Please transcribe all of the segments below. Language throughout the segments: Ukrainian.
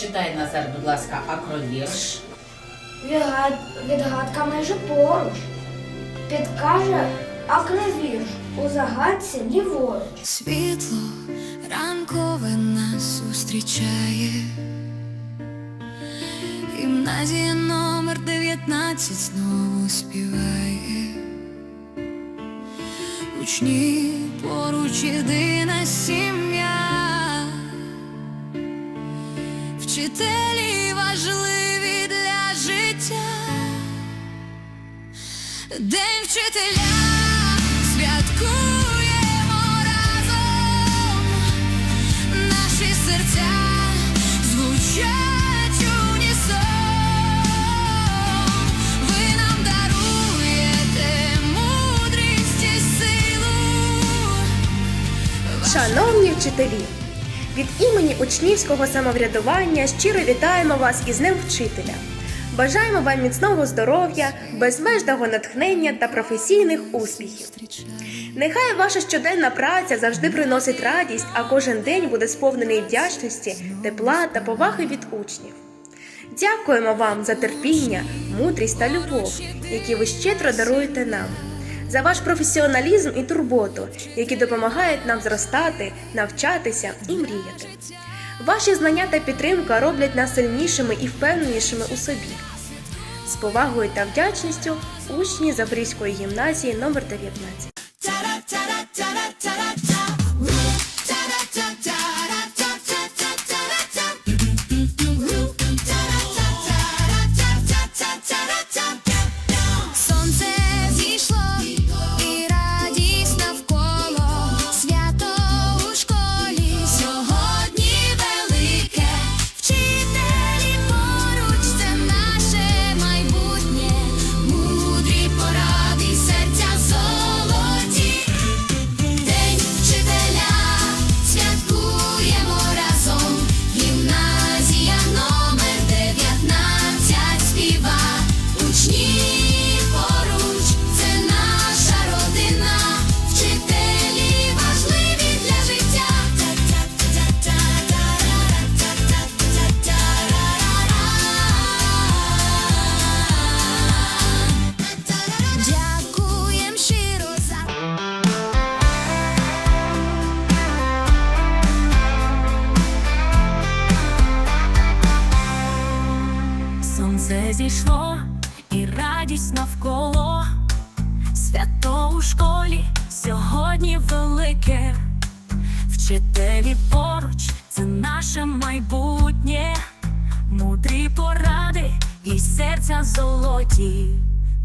Читай Назар, будь ласка, акровірш. Відгад... Відгадка майже поруч. Підкаже акровірш у загадці ліворуч. Світло ранкове нас зустрічає. Гімназія номер 19 знову співає. Учні поруч єдина сім'я. Вчителі важливі для життя. День вчителя святкуємо разом. Наші серця звучать унісон. Ви нам даруєте мудрість і силу. Шановні вчителі! Від імені учнівського самоврядування щиро вітаємо вас із Днем Вчителя. Бажаємо вам міцного здоров'я, безмежного натхнення та професійних успіхів. Нехай ваша щоденна праця завжди приносить радість, а кожен день буде сповнений вдячності, тепла та поваги від учнів. Дякуємо вам за терпіння, мудрість та любов, які ви щедро даруєте нам, за ваш професіоналізм і турботу, які допомагають нам зростати, навчатися і мріяти. Ваші знання та підтримка роблять нас сильнішими і впевненішими у собі. З повагою та вдячністю учні Запорізької гімназії номер 19. Сонце і радість навколо. Свято у школі сьогодні велике. Вчителі поруч це наше майбутнє, мудрі поради і серця золоті.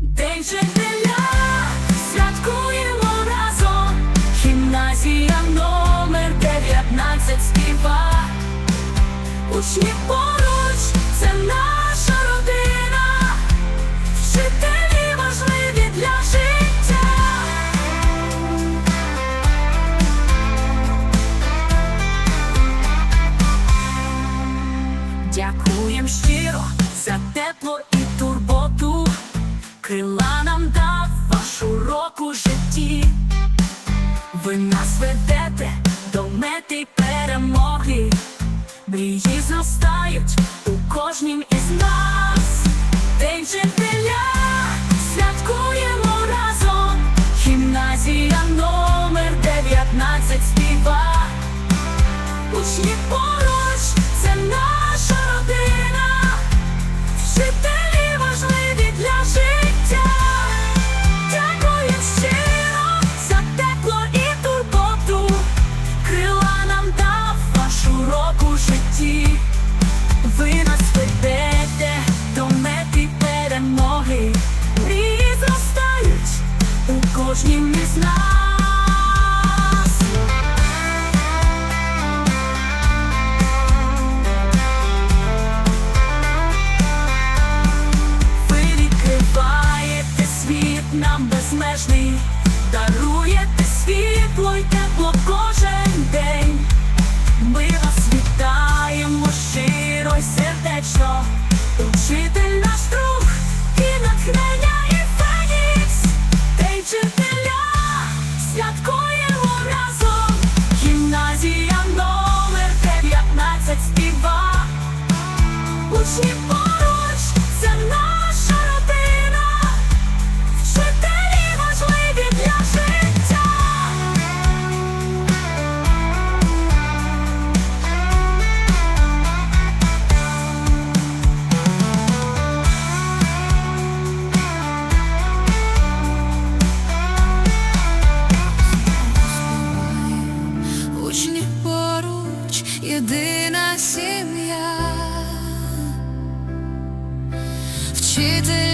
День вчителя святкуємо разом. Гімназія номер 19 співа. Учні поруч, Крила нам дав ваш урок у житті. Ви нас ведете до мети перемоги. Мрії зростають у кожнім із нас. День вчителя святкуємо разом. Гімназія номер 19 співа. Учні поруч, єдина сім'я, вчитель